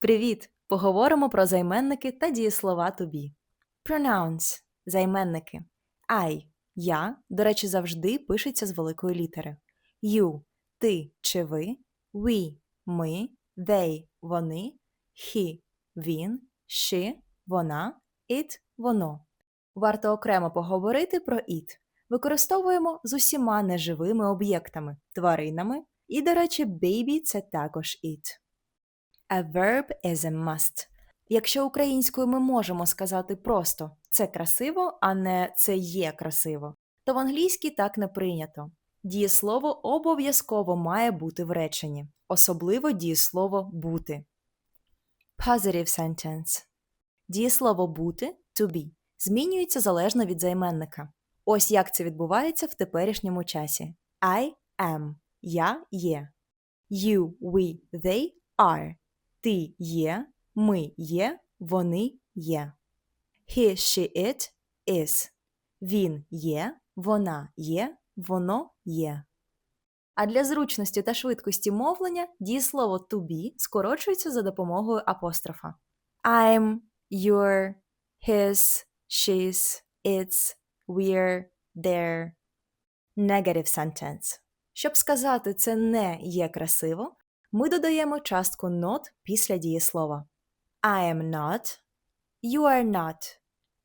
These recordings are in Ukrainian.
Привіт! Поговоримо про займенники та дієслова be. Pronouns – займенники. I – я, до речі, завжди пишеться з великої літери. You – ти чи ви. We – ми. They – вони. He – він. She – вона. It – воно. Варто окремо поговорити про it. Використовуємо з усіма неживими об'єктами, тваринами. І, до речі, baby – це також it. A verb is a must. Якщо українською ми можемо сказати просто це красиво, а не це є красиво, то в англійській так не прийнято. Дієслово обов'язково має бути в реченні, особливо дієслово бути. Positive sentence. Дієслово бути to be змінюється залежно від займенника. Ось як це відбувається в теперішньому часі. I am. Я є. You, we, they are. Ти є, ми є, вони є. He, she, it is. Він є, вона є, воно є. А для зручності та швидкості мовлення дієслово to be скорочується за допомогою апострофа. I'm, you're, his, she's, its, we're, their. Negative sentence. Щоб сказати це не є красиво, ми додаємо частку not після дієслова. I am not, you are not,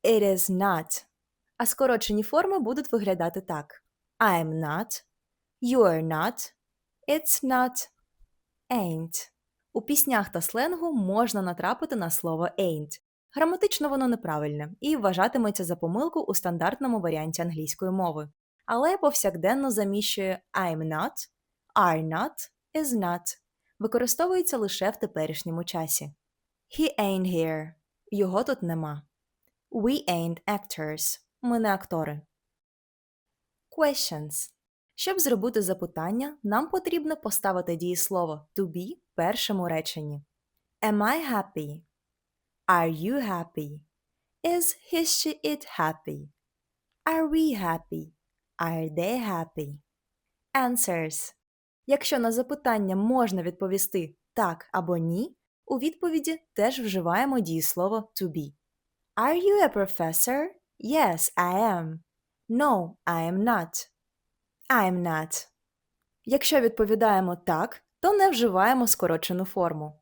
it is not. А скорочені форми будуть виглядати так: I am not, you are not, it's not, ain't. У піснях та сленгу можна натрапити на слово ain't. Граматично воно неправильне і вважатиметься за помилку у стандартному варіанті англійської мови, але повсякденно заміщує I'm not, are not, is not використовується лише в теперішньому часі. He ain't here. Його тут нема. We ain't actors. Ми не актори. Questions. Щоб зробити запитання, нам потрібно поставити дієслово to be в першому реченні. Am I happy? Are you happy? Is he she it happy? Are we happy? Are they happy? Answers. Якщо на запитання можна відповісти так або ні, у відповіді теж вживаємо дієслово to be. Are you a professor? Yes, I am. No, I am not. I'm not. Якщо відповідаємо так, то не вживаємо скорочену форму.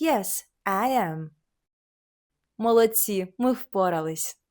Yes, I am. Молодці, ми впорались.